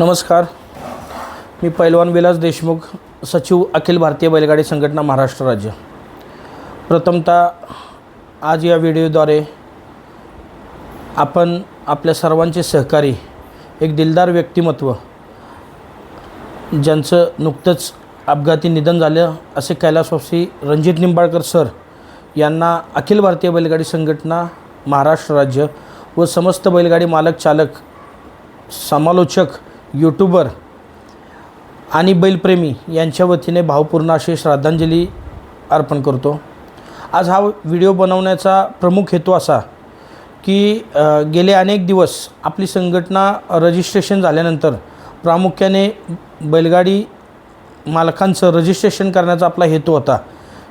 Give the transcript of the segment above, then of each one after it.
नमस्कार. मी पैलवान विलास देशमुख सचिव अखिल भारतीय बैलगाडी संघटना महाराष्ट्र राज्य. प्रथमतः आज या व्हिडिओद्वारे आपण आपल्या सर्वांचे सहकारी एक दिलदार व्यक्तिमत्व ज्यांचं नुकतंच अपघाती निधन झालं असे कैलासवासी रणजित निंबाळकर सर यांना अखिल भारतीय बैलगाडी संघटना महाराष्ट्र राज्य व समस्त बैलगाडी मालक चालक समालोचक यूट्यूबर आणि बैलप्रेमी यांच्या वतीने भावपूर्ण अशी श्रद्धांजली अर्पण करतो. आज हा व्हिडिओ बनवण्याचा प्रमुख हेतू असा की गेले अनेक दिवस आपली संघटना रजिस्ट्रेशन झाल्यानंतर प्रामुख्याने बैलगाडी मालकांचं रजिस्ट्रेशन करण्याचा आपला हेतू होता.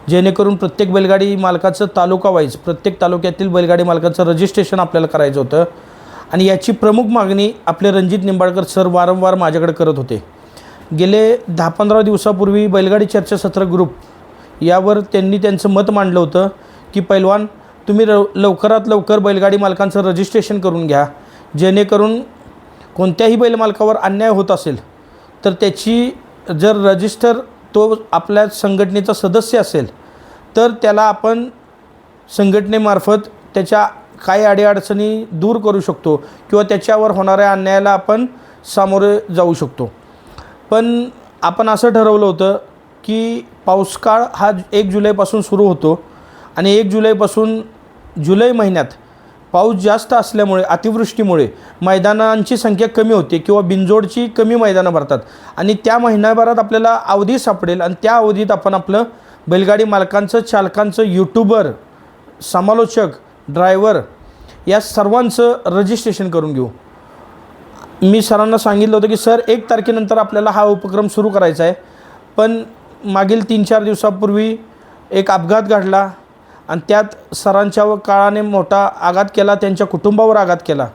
जेणेकरून प्रत्येक बैलगाडी मालकाचं तालुका वाईज प्रत्येक तालुक्यातील बैलगाडी मालकाचं रजिस्ट्रेशन आपल्याला करायचं होतं. आणि याची प्रमुख मागणी आपले रणजित निंबाळकर सर वारंवार माझ्याकडे करत होते. गेले दहा पंधरा दिवसापूर्वी बैलगाडी चर्चासत्र ग्रुप यावर त्यांनी त्यांचं मत मांडलं होतं की पैलवान तुम्ही र लवकरात लवकर बैलगाडी मालकांचं रजिस्ट्रेशन करून घ्या. जेणेकरून कोणत्याही बैलमालकावर अन्याय होत असेल तर त्याची जर रजिस्टर तो आपल्या संघटनेचा सदस्य असेल तर त्याला आपण संघटनेमार्फत त्याच्या काही अडीअडचणी दूर करू शकतो किंवा त्याच्यावर होणाऱ्या अन्यायाला आपण सामोरे जाऊ शकतो. पण आपण असं ठरवलं होतं की पाऊसकाळ हा एक जुलैपासून सुरू होतो आणि एक जुलैपासून जुलै महिन्यात पाऊस जास्त असल्यामुळे अतिवृष्टीमुळे मैदानांची संख्या कमी होते किंवा बिनजोडची कमी मैदानं भरतात. आणि त्या महिन्याभरात आपल्याला अवधी सापडेल आणि त्या अवधीत आपण आपलं बैलगाडी मालकांचं चालकांचं यूट्यूबर समालोचक ड्रायव्हर या सर्वांचं रजिस्ट्रेशन करून घेऊ. मी सरांना सांगितलं होतं की सर एक तारखेनंतर आपल्याला हा उपक्रम सुरू करायचा आहे. पण मागील तीन चार दिवसापूर्वी एक अपघात घडला आणि त्यात सरांच्या व काळाने मोठा आघात केला त्यांच्या कुटुंबावर आघात केला.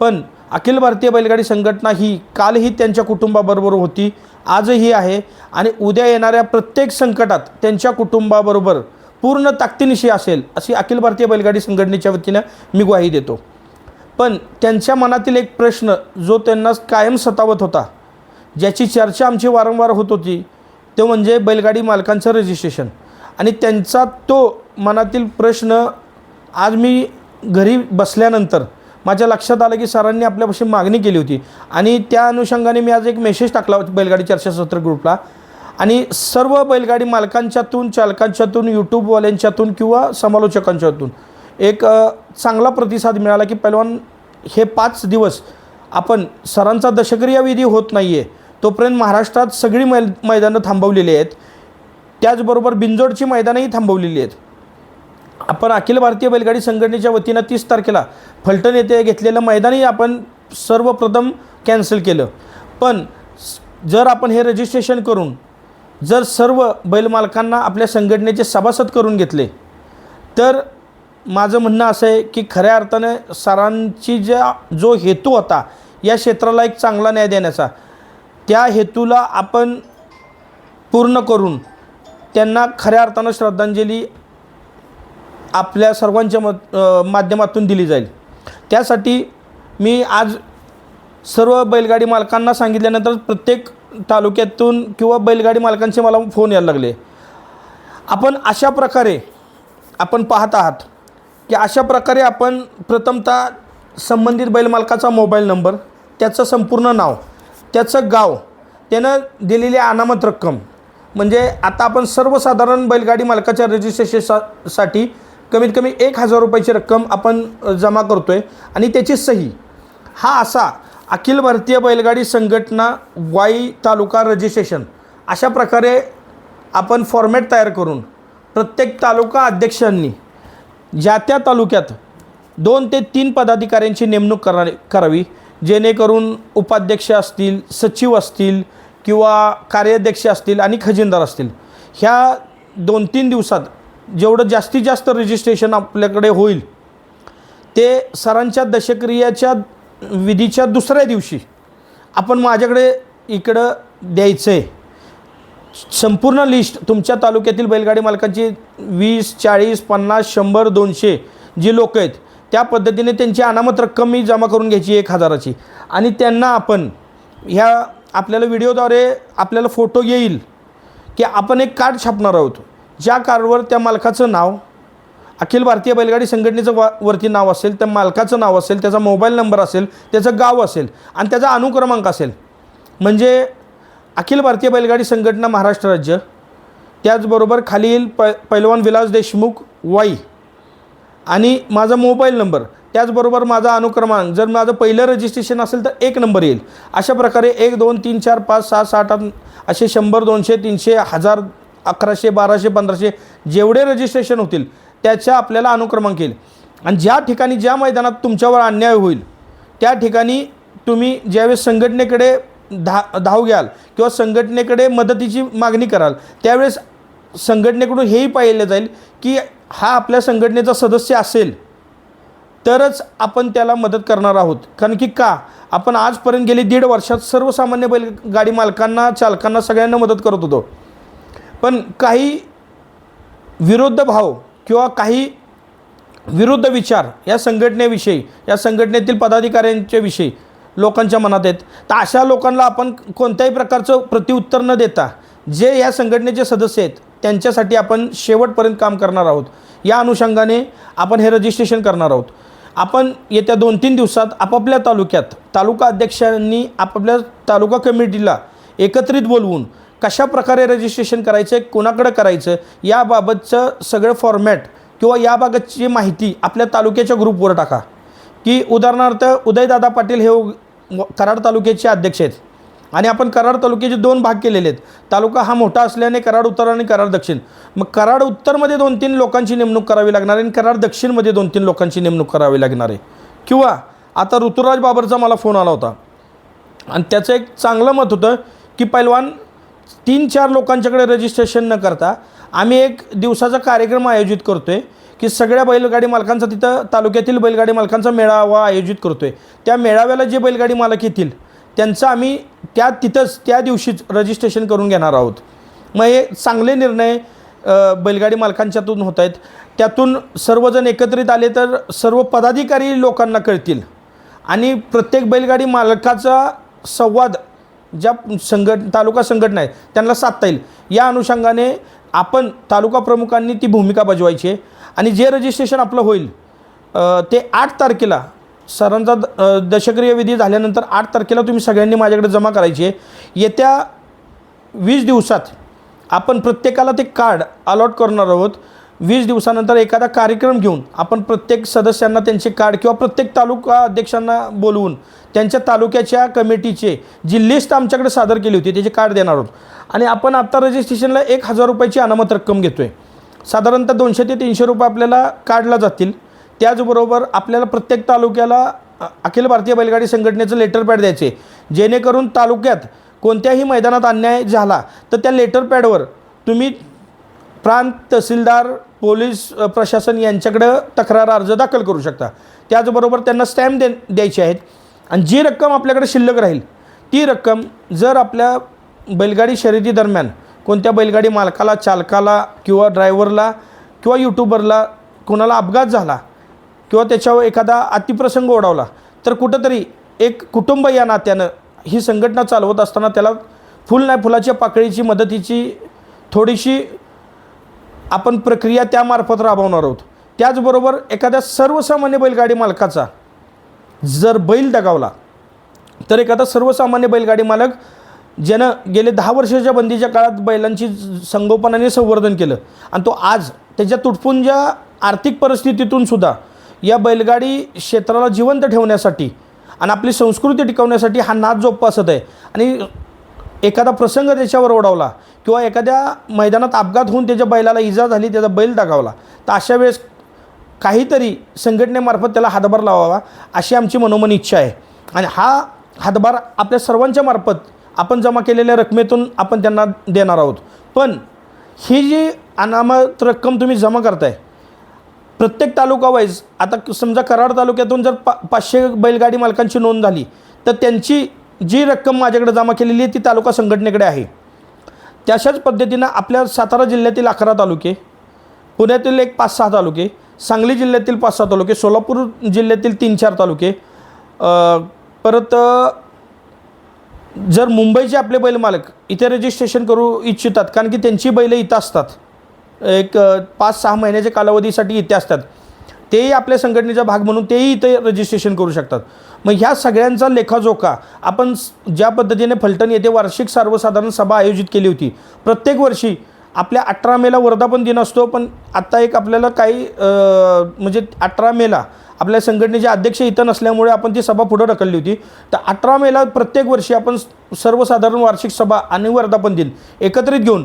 पण अखिल भारतीय बैलगाडी संघटना ही कालही त्यांच्या कुटुंबाबरोबर होती आजही आहे आणि उद्या येणाऱ्या प्रत्येक संकटात त्यांच्या कुटुंबाबरोबर पूर्ण ताकदीनिशी असेल अशी अखिल भारतीय बैलगाडी संघटनेच्या वतीनं मी ग्वाही देतो. पण त्यांच्या मनातील एक प्रश्न जो त्यांना कायम सतावत होता ज्याची चर्चा आमची वारंवार होत होती तो म्हणजे बैलगाडी मालकांचं रजिस्ट्रेशन आणि त्यांचा तो मनातील प्रश्न आज मी घरी बसल्यानंतर माझ्या लक्षात आलं की सरांनी आपल्यापाशी मागणी केली होती. आणि त्या अनुषंगाने मी आज एक मेसेज टाकला होता बैलगाडी चर्चासत्र ग्रुपला आणि सर्व बैलगाडी मालकांच्यातून चालकांच्यातून यूट्यूबवाल्यांच्यातून किंवा समालोचकांच्यातून एक चांगला प्रतिसाद मिळाला की पैलवान हे पाच दिवस आपण सरांचा दशक्रिया विधी होत नाही आहे तोपर्यंत महाराष्ट्रात सगळी मै मैदानं थांबवलेली आहेत. त्याचबरोबर बिंजोडची मैदानंही थांबवलेली आहेत. आपण अखिल भारतीय बैलगाडी संघटनेच्या वतीनं तीस तारखेला फलटण येथे घेतलेलं मैदानही आपण सर्वप्रथम कॅन्सल केलं. पण जर आपण हे रजिस्ट्रेशन करून जर सर्व बैलमालकांना आपल्या संघटनेचे सभासद करून घेतले तर माझं म्हणणं असं आहे की खऱ्या अर्थाने सरांची ज्या जो हेतू होता या क्षेत्राला एक चांगला न्याय देण्याचा त्या हेतूला आपण पूर्ण करून त्यांना खऱ्या अर्थानं श्रद्धांजली आपल्या सर्वांच्या मत माध्यमातून दिली जाईल. त्यासाठी मी आज सर्व बैलगाडी मालकांना सांगितल्यानंतर प्रत्येक तालुक्यातून किंवा बैलगाडी मालकांचे मला फोन यायला लागले. आपण अशा प्रकारे आपण पाहत आहात की अशा प्रकारे आपण प्रथमतः संबंधित बैलमालकाचा मोबाईल नंबर त्याचं संपूर्ण नाव त्याचं गाव त्यानं दिलेली अनामत रक्कम म्हणजे आता आपण सर्वसाधारण बैलगाडी मालकाच्या रजिस्ट्रेशनसाठी साठी कमीत कमी एक हजार रुपयाची रक्कम आपण जमा करतो आहे आणि त्याची सही. हा असा अखिल भारतीय बैलगाडी संघटना वाई तालुका रजिस्ट्रेशन. अशा प्रकारे आपण फॉर्मॅट तयार करून प्रत्येक तालुका अध्यक्षांनी ज्या त्या तालुक्यात दोन ते तीन पदाधिकाऱ्यांची नेमणूक करा करावी जेणेकरून उपाध्यक्ष असतील सचिव असतील किंवा कार्याध्यक्ष असतील आणि खजिनदार असतील. ह्या दोन तीन दिवसात जेवढं जास्तीत जास्त रजिस्ट्रेशन आपल्याकडे होईल ते सरांच्या दशक्रियाच्या विधीच्या दुसऱ्या दिवशी आपण माझ्याकडे इकडं द्यायचं आहे संपूर्ण लिस्ट तुमच्या तालुक्यातील बैलगाडी मालकांची वीस चाळीस पन्नास शंभर दोनशे जी लोक आहेत त्या पद्धतीने त्यांची अनामत रक्कम मी जमा करून घ्यायची एक हजाराची. आणि त्यांना आपण ह्या आपल्याला व्हिडिओद्वारे आपल्याला फोटो येईल की आपण एक कार्ड छापणार आहोत. ज्या कार्डवर त्या मालकाचं नाव अखिल भारतीय बैलगाडी संघटनेचं वा वरती नाव असेल त्या मालकाचं नाव असेल त्याचा मोबाईल नंबर असेल त्याचं गाव असेल आणि त्याचा अनुक्रमांक असेल. म्हणजे अखिल भारतीय बैलगाडी संघटना महाराष्ट्र राज्य त्याचबरोबर खालील प पैलवान विलास देशमुख वाई आणि माझा मोबाईल नंबर त्याचबरोबर माझा अनुक्रमांक जर माझं पहिलं रजिस्ट्रेशन असेल तर एक नंबर येईल. अशा प्रकारे एक दोन तीन चार पाच सहा सात आठ असे शंभर दोनशे तीनशे हजार अकराशे बाराशे पंधराशे जेवढे रजिस्ट्रेशन होतील त्याच्या आपल्याला अनुक्रमांक येईल आणि ज्या ठिकाणी ज्या मैदानात तुमच्यावर अन्याय होईल त्या ठिकाणी तुम्ही ज्यावेळेस संघटनेकडे धा धाव घ्याल किंवा संघटनेकडे मदतीची मागणी कराल त्यावेळेस संघटनेकडून हेही पाहिलं जाईल की हा आपल्या संघटनेचा सदस्य असेल तरच आपण त्याला मदत करणार आहोत. कारण की का? आपण आजपर्यंत गेली दीड वर्षात सर्वसामान्य बैल गाडी मालकांना चालकांना सगळ्यांना मदत करत होतो. पण काही विरुद्ध भाव किंवा काही विरुद्ध विचार या संघटनेविषयी या संघटनेतील पदाधिकाऱ्यांच्या विषयी लोकांच्या मनात आहेत. तर अशा लोकांना आपण कोणत्याही प्रकारचं प्रतिउत्तर न देता जे या संघटनेचे सदस्य आहेत त्यांच्यासाठी आपण शेवटपर्यंत काम करणार आहोत. या अनुषंगाने आपण हे रजिस्ट्रेशन करणार आहोत. आपण येत्या दोन तीन दिवसात आपापल्या तालुक्यात तालुका अध्यक्षांनी आपापल्या तालुका कमिटीला एकत्रित बोलवून कशा प्रकारे रजिस्ट्रेशन करायचं आहे कोणाकडं करायचं याबाबतचं सगळं फॉर्मॅट किंवा याबाबतची माहिती आपल्या तालुक्याच्या ग्रुपवर टाका. की उदाहरणार्थ उदयदादा पाटील हे कराड तालुक्याचे अध्यक्ष आहेत. आणि आपण कराड तालुक्याचे दोन भाग केलेले आहेत. तालुका हा मोठा असल्याने कराड उत्तर आणि कराड दक्षिण. मग कराड उत्तरमध्ये दोन तीन लोकांची नेमणूक करावी लागणार आहे आणि कराड दक्षिणमध्ये दोन तीन लोकांची नेमणूक करावी लागणार आहे. किंवा आता ऋतुराज बाबरचा मला फोन आला होता. आणि त्याचं एक चांगलं मत होतं की पैलवान तीन चार लोकांच्याकडे रजिस्ट्रेशन न करता आम्ही एक दिवसाचा कार्यक्रम आयोजित करतो आहे की सगळ्या बैलगाडी मालकांचा तिथं तालुक्यातील बैलगाडी मालकांचा मेळावा आयोजित करतो आहे त्या मेळाव्याला जे बैलगाडी मालक येतील त्यांचं आम्ही त्या तिथंच त्या दिवशीच रजिस्ट्रेशन करून घेणार आहोत. मग हे चांगले निर्णय बैलगाडी मालकांच्यातून होत आहेत त्यातून सर्वजण एकत्रित आले तर सर्व पदाधिकारी लोकांना कळतील. आणि प्रत्येक बैलगाडी मालकाचा संवाद ज्या संघट तालुका संघटना आहे त्यांना साधता येईल. या अनुषंगाने आपण तालुका प्रमुखांनी ती भूमिका बजवायची आहे. आणि जे रजिस्ट्रेशन आपलं होईल ते आठ तारखेला सरांचा द- दशक्रिय विधी झाल्यानंतर आठ तारखेला तुम्ही सगळ्यांनी माझ्याकडे जमा करायची आहे. येत्या वीस दिवसात आपण प्रत्येकाला ते कार्ड अलॉट करणार आहोत. वीस दिवसानंतर एखादा कार्यक्रम घेऊन आपण प्रत्येक सदस्यांना त्यांचे कार्ड किंवा प्रत्येक तालुका अध्यक्षांना बोलवून त्यांच्या तालुक्याच्या कमिटीचे जी लिस्ट आमच्याकडे सादर केली होती त्याचे कार्ड देणार आहोत. आणि आपण आत्ता रजिस्ट्रेशनला एक हजार रुपयाची अनामत रक्कम घेतो आहे साधारणतः दोनशे ते तीनशे रुपये आपल्याला काढला जातील. त्याचबरोबर आपल्याला प्रत्येक तालुक्याला अखिल भारतीय बैलगाडी संघटनेचं लेटर पॅड द्यायचे जेणेकरून तालुक्यात कोणत्याही मैदानात अन्याय झाला तर त्या लेटर पॅडवर तुम्ही प्रांत तहसीलदार पोलीस प्रशासन यांच्याकडं तक्रार अर्ज दाखल करू शकता. त्याचबरोबर त्यांना स्टॅम्प दे द्यायचे आहेत. आणि जी रक्कम आपल्याकडे शिल्लक राहील ती रक्कम जर आपल्या बैलगाडी शर्यतीदरम्यान कोणत्या बैलगाडी मालकाला चालकाला किंवा ड्रायव्हरला किंवा यूट्यूबरला कोणाला अपघात झाला किंवा त्याच्यावर एखादा अतिप्रसंग ओढवला तर कुठंतरी एक कुटुंब या नात्यानं ही संघटना चालवत असताना त्याला फुल नाही फुलाच्या पाकळीची मदतीची थोडीशी आपण प्रक्रिया त्यामार्फत राबवणार आहोत. त्याचबरोबर एखाद्या सर्वसामान्य बैलगाडी मालकाचा जर बैल दगावला तर एखादा सर्वसामान्य बैलगाडी मालक ज्यानं गेले दहा वर्षाच्या बंदीच्या काळात बैलांची संगोपनाने संवर्धन केलं आणि तो आज त्याच्या तुटपुंज्या आर्थिक परिस्थितीतून सुद्धा या बैलगाडी क्षेत्राला जिवंत ठेवण्यासाठी आणि आपली संस्कृती टिकवण्यासाठी हा नाद जोपासत आहे. आणि एखादा प्रसंग त्याच्यावर ओढवला किंवा एखाद्या मैदानात अपघात होऊन त्याच्या बैलाला इजा झाली त्याचा बैल दगावला तर अशा वेळेस काहीतरी संघटनेमार्फत त्याला हातभार लावावा अशी आमची मनोमन इच्छा आहे. आणि हा हातभार आपल्या सर्वांच्या मार्फत आपण जमा केलेल्या रकमेतून आपण त्यांना देणार आहोत. पण ही जी अनामत रक्कम तुम्ही जमा करताय प्रत्येक तालुका वाईज आता समजा कराड तालुक्यातून जर पा पाचशे बैलगाडी मालकांची नोंद झाली तर त्यांची जी रक्कम माझ्याकडे जमा केलेली आहे ती तालुका संघटनेकडे आहे. तशाच पद्धतीनं आपल्या सातारा जिल्ह्यातील अकरा तालुके पुण्यातील एक पाच सहा तालुके सांगली जिल्ह्यातील पाच सहा तालुके सोलापूर जिल्ह्यातील तीन चार तालुके परत जर मुंबईचे आपले बैल मालक इथे रजिस्ट्रेशन करू इच्छितात कारण की त्यांची बैलं इथं असतात. एक पाच सहा महिन्याच्या कालावधीसाठी इथे असतात. तेही आपल्या संघटनेचा भाग म्हणून तेही इथे रजिस्ट्रेशन करू शकतात. मग ह्या सगळ्यांचा लेखाजोखा आपण ज्या पद्धतीने फलटण येथे वार्षिक सर्वसाधारण सभा आयोजित केली होती प्रत्येक वर्षी आपल्या अठरा मेला वर्धापन दिन असतो पण आत्ता एक आपल्याला काही म्हणजे अठरा मेला आपल्या संघटनेचे अध्यक्ष इथं नसल्यामुळे आपण ती सभा पुढं ढकलली होती. तर अठरा मेला प्रत्येक वर्षी आपण सर्वसाधारण वार्षिक सभा आणि वर्धापन दिन एकत्रित घेऊन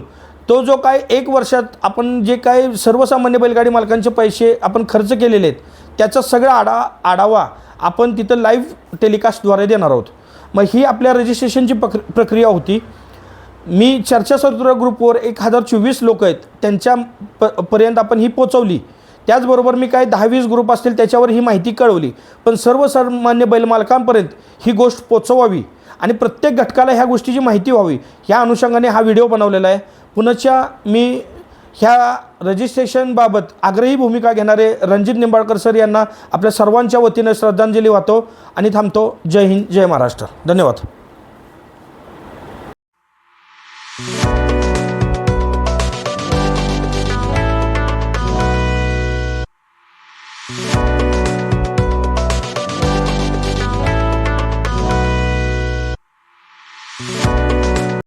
तो जो काय एक वर्षात आपण जे काय सर्वसामान्य बैलगाडी मालकांचे पैसे आपण खर्च केलेले आहेत त्याचा सगळा आढा आढावा आपण तिथं लाईव्ह टेलिकास्टद्वारे देणार आहोत. मग ही आपल्या रजिस्ट्रेशनची प्रक्रि प्रक्रिया होती. मी चर्चासत्र ग्रुपवर एक हजार चोवीस लोक आहेत त्यांच्या प पर्यंत आपण ही पोचवली त्याचबरोबर मी काही दहावीस ग्रुप असतील त्याच्यावर ही माहिती कळवली. पण सर्वसामान्य बैलमालकांपर्यंत ही गोष्ट पोचवावी आणि प्रत्येक घटकाला ह्या गोष्टीची माहिती व्हावी. ह्या अनुषंगाने हा व्हिडिओ बनवलेला आहे. पुनच्या मी ह्या रजिस्ट्रेशनबाबत आग्रही भूमिका घेणारे रणजित निंबाळकर सर यांना आपल्या सर्वांच्या वतीनं श्रद्धांजली वाहतो आणि थांबतो. जय हिंद जय महाराष्ट्र. धन्यवाद.